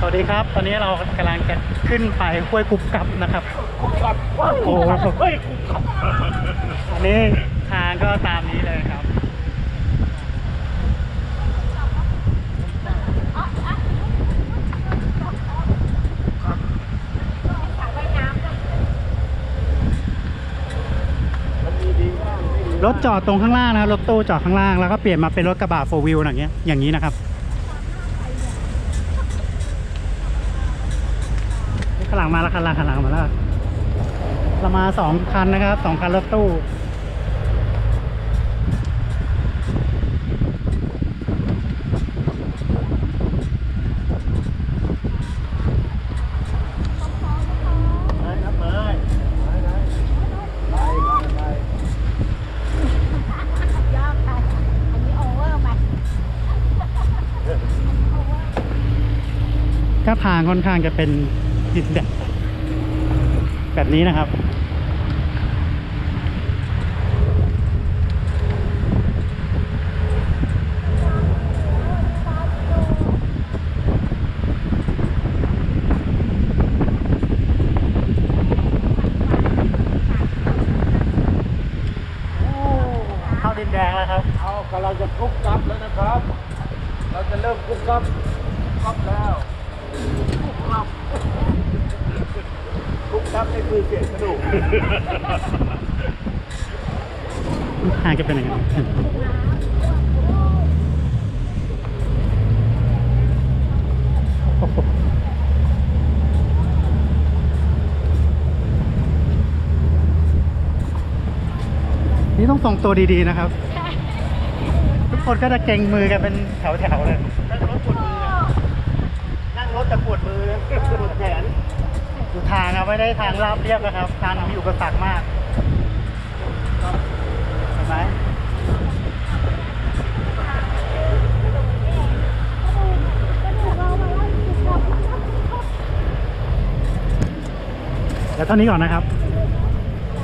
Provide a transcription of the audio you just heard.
สวัสดีครับ ตอนนี้เรากำลังจะขึ้นไปห้วยกุบกับนะครับโอ้โหเฮ้ยกูขับอันนี้ทางก็ตามนี้เลยครับมันมีดีบ้างไม่ดีรถจอดตรงข้างล่างนะครับรถตู้จอดข้างล่างแล้วก็เปลี่ยนมาเป็นรถกระบะโฟวิวอย่างเงี้ยอย่างนี้นะครับข้าง หลังมาแล้วข้างหลังข้างหลังมาแล้วเรามาสองคันนะครับสองคันรถตู้ไปครับไปไปไปไปไปยอดไปอันนี้โอเวอร์ไปก็ทางค่อนข้างจะเป็น ดินแดดแบบนี้นะครับ เข้าดินแดงแล้วครับ เอากำลังจะกุ๊กกับแล้วนะครับ เราจะเริ่มกุ๊กกับกับแล้ว กุ๊กกับกุ๊กกับนี่คือเสียงกระดูกทางจะเป็นยังไงนี่ต้องทรงตัวดีๆนะครับ ทุกคนก็จะเก่งมือกันเป็นแถวๆเลยรถปวดมือนะนั่งรถแต่ปวดมือนะปวดแขน ดูทางครับไม่ได้ทางราบเรียบนะครับทางมีอุปสรรคมากเห็นไหมเดี๋ยวเท่านี้ก่อนนะครับ